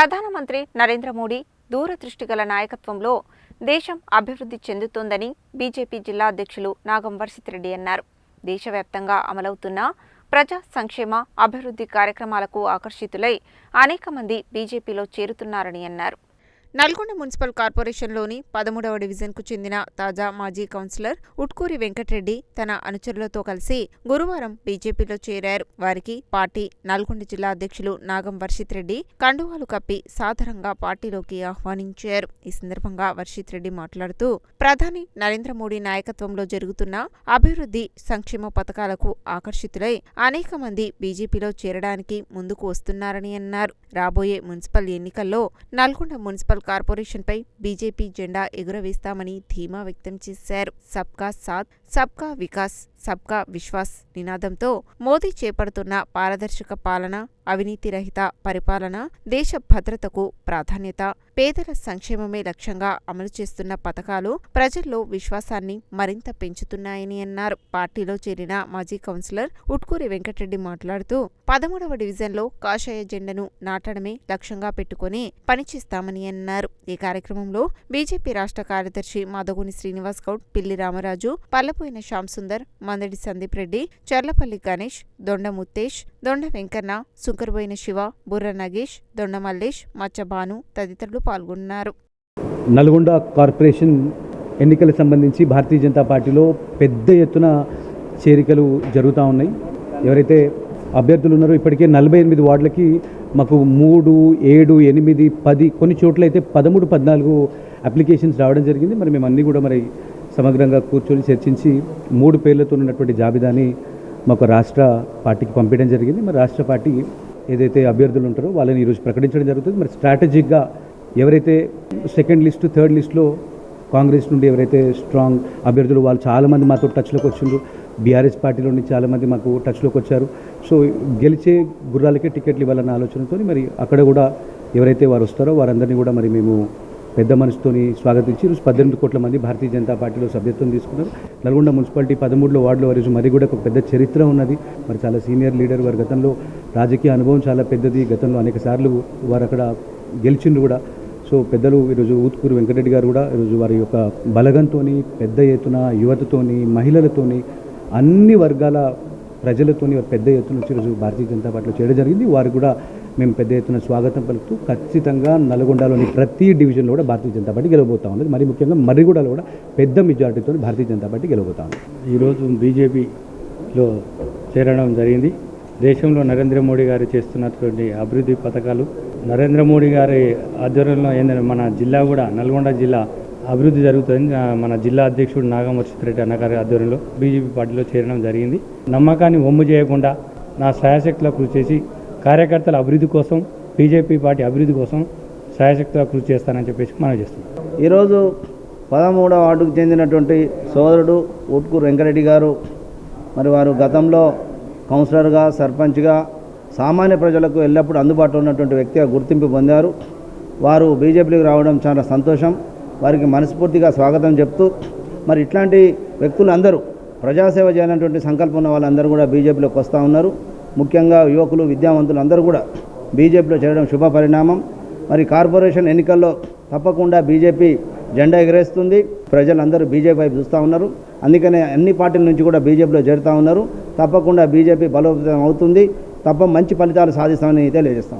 ప్రధానమంత్రి నరేంద్ర మోడీ దూరదృష్టి గల నాయకత్వంలో దేశం అభివృద్ధి చెందుతోందని బీజేపీ జిల్లా అధ్యక్షులు నాగం వర్షిత్ అన్నారు. దేశవ్యాప్తంగా అమలవుతున్న ప్రజా సంక్షేమ అభివృద్ధి కార్యక్రమాలకు ఆకర్షితులై అనేక మంది బీజేపీలో చేరుతున్నారని అన్నారు. నల్గొండ మున్సిపల్ కార్పొరేషన్లోని పదమూడవ డివిజన్కు చెందిన తాజా మాజీ కౌన్సిలర్ ఉట్కూరి వెంకటరెడ్డి తన అనుచరులతో కలిసి గురువారం బీజేపీలో చేరారు. వారికి పార్టీ నల్గొండ జిల్లా అధ్యక్షులు నాగం వర్షిత్ రెడ్డి కండువాలు కప్పి సాధారణంగా పార్టీలోకి ఆహ్వానించారు. ఈ సందర్భంగా వర్షిత్ రెడ్డి మాట్లాడుతూ ప్రధాని నరేంద్ర మోడీ నాయకత్వంలో జరుగుతున్న అభివృద్ధి సంక్షేమ పథకాలకు ఆకర్షితులై అనేక మంది బీజేపీలో చేరడానికి ముందుకు వస్తున్నారని అన్నారు. రాబోయే మున్సిపల్ ఎన్నికల్లో నల్గొండ మున్సిపల్ కార్పొరేషన్పై బీజేపీ జెండా ఎగురవేస్తామని ధీమా వ్యక్తం చేశారు. సబ్కా సాత్ సబ్కా వికాస్. సబ్కా విశ్వాస్ నినాదంతో మోదీ చేపడుతున్న పారదర్శక పాలన అవినీతి రహిత పరిపాలన దేశ భద్రతకు ప్రాధాన్యత పేదల సంక్షేమమే లక్ష్యంగా అమలు చేస్తున్న పథకాలు ప్రజల్లో విశ్వాసాన్ని మరింత పెంచుతున్నాయని అన్నారు. పార్టీలో చేరిన మాజీ కౌన్సిలర్ ఉట్కూరి వెంకటరెడ్డి మాట్లాడుతూ పదమూడవ డివిజన్లో కాషాయ జెండను నాటడమే లక్ష్యంగా పెట్టుకుని పనిచేస్తామని అన్నారు. ఈ కార్యక్రమంలో బీజేపీ రాష్ట్ర కార్యదర్శి మాధగుని శ్రీనివాస్ గౌడ్ పిల్లి రామరాజు పల్లపోయిన శ్యామ్ సుందర్ మందడి సందీప్ రెడ్డి చర్లపల్లి గణేష్ దొండ ముత్తేష్ దొండ వెంకన్న సుంకరబోయిన శివ బుర్ర నగేష్ దొండ మల్లేష్ మచ్చభాను తదితరులు పాల్గొన్నారు. నల్గొండ కార్పొరేషన్ ఎన్నికలకు సంబంధించి భారతీయ జనతా పార్టీలో పెద్ద ఎత్తున చేరికలు జరుగుతూ ఉన్నాయి. ఎవరైతే అభ్యర్థులు ఉన్నారో ఇప్పటికే నలభై ఎనిమిది వార్డులకి మాకు మూడు ఏడు ఎనిమిది పది కొన్ని చోట్ల అయితే పదమూడు పద్నాలుగు అప్లికేషన్స్ రావడం జరిగింది. మరి మేము అన్నీ కూడా మరి సమగ్రంగా కూర్చొని చర్చించి మూడు పేర్లతో ఉన్నటువంటి జాబితాని మాకు రాష్ట్ర పార్టీకి పంపించడం జరిగింది. మరి రాష్ట్ర పార్టీ ఏదైతే అభ్యర్థులు ఉంటారో వాళ్ళని ఈరోజు ప్రకటించడం జరుగుతుంది. మరి స్ట్రాటజిక్గా ఎవరైతే సెకండ్ లిస్టు థర్డ్ లిస్ట్లో కాంగ్రెస్ నుండి ఎవరైతే స్ట్రాంగ్ అభ్యర్థులు వాళ్ళు చాలామంది మాతో టచ్లోకి వచ్చిండ్రు. బీఆర్ఎస్ పార్టీలో నుండి చాలామంది మాకు టచ్లోకి వచ్చారు. సో గెలిచే గుర్రాలకే టికెట్లు ఇవ్వాలన్న ఆలోచనతో మరి అక్కడ కూడా ఎవరైతే వారు వస్తారో వారందరినీ కూడా మరి మేము పెద్ద మనసుతోని స్వాగతించి ఈరోజు పద్దెనిమిది కోట్ల మంది భారతీయ జనతా పార్టీలో సభ్యత్వం తీసుకున్నారు. నల్గొండ మున్సిపాలిటీ పదమూడులో వార్డులో వారి మరి కూడా ఒక పెద్ద చరిత్ర ఉన్నది. మరి చాలా సీనియర్ లీడర్ వారి గతంలో రాజకీయ అనుభవం చాలా పెద్దది. గతంలో అనేక సార్లు వారు అక్కడ గెలిచిండ్రు కూడా. సో పెద్దలు ఈరోజు ఊత్కూరు వెంకటరెడ్డి గారు కూడా ఈరోజు వారి యొక్క బలగంతోని పెద్ద ఎత్తున యువతతోని మహిళలతోని అన్ని వర్గాల ప్రజలతోని పెద్ద ఎత్తున వచ్చి ఈరోజు భారతీయ జనతా పార్టీలో చేయడం జరిగింది. వారు కూడా మేము పెద్ద ఎత్తున స్వాగతం పలుకుతూ ఖచ్చితంగా నల్గొండలోని ప్రతి డివిజన్లో కూడా భారతీయ జనతా పార్టీ గెలవబోతా ఉంది మరి ముఖ్యంగా మర్రిగూడలో కూడా పెద్ద మెజార్టీతో భారతీయ జనతా పార్టీ గెలవబోతా ఉంది ఈరోజు బీజేపీలో చేరడం జరిగింది. దేశంలో నరేంద్ర మోడీ గారు చేస్తున్నటువంటి అభివృద్ధి పథకాలు నరేంద్ర మోడీ గారి ఆధ్వర్యంలో ఏంటంటే మన జిల్లా కూడా నల్గొండ జిల్లా అభివృద్ధి జరుగుతుంది. మన జిల్లా అధ్యక్షుడు నాగమర్షిత్ రెడ్డి అన్నగారి ఆధ్వర్యంలో బీజేపీ పార్టీలో చేరడం జరిగింది. నమ్మకాన్ని ఒమ్ము చేయకుండా నా శాయశక్తిలో కృషి చేసి కార్యకర్తల అభివృద్ధి కోసం బీజేపీ పార్టీ అభివృద్ధి కోసం సాయశక్తిగా కృషి చేస్తానని చెప్పేసి మనం చేస్తున్నాం. ఈరోజు పదమూడవ వార్డుకు చెందినటువంటి సోదరుడు ఉట్కు వెంకరెడ్డి గారు మరి వారు గతంలో కౌన్సిలర్గా సర్పంచ్గా సామాన్య ప్రజలకు ఎల్లప్పుడూ అందుబాటులో ఉన్నటువంటి వ్యక్తిగా గుర్తింపు పొందారు. వారు బీజేపీకి రావడం చాలా సంతోషం. వారికి మనస్ఫూర్తిగా స్వాగతం చెప్తూ మరి ఇట్లాంటి వ్యక్తులు అందరూ ప్రజాసేవ చేయాలన్నటువంటి సంకల్పం ఉన్న వాళ్ళందరూ కూడా బీజేపీలోకి వస్తూ ఉన్నారు. ముఖ్యంగా యువకులు విద్యావంతులు అందరూ కూడా బీజేపీలో చేరడం శుభ పరిణామం మరి కార్పొరేషన్ ఎన్నికల్లో తప్పకుండా బీజేపీ జెండా ఎగరేస్తుంది. ప్రజలందరూ బీజేపీ వైపు చూస్తూ ఉన్నారు. అందుకనే అన్ని పార్టీల నుంచి కూడా బీజేపీలో చేరుతూ ఉన్నారు. తప్పకుండా బీజేపీ బలోపేతం అవుతుంది. తప్ప మంచి ఫలితాలు సాధిస్తామని తెలియజేస్తాం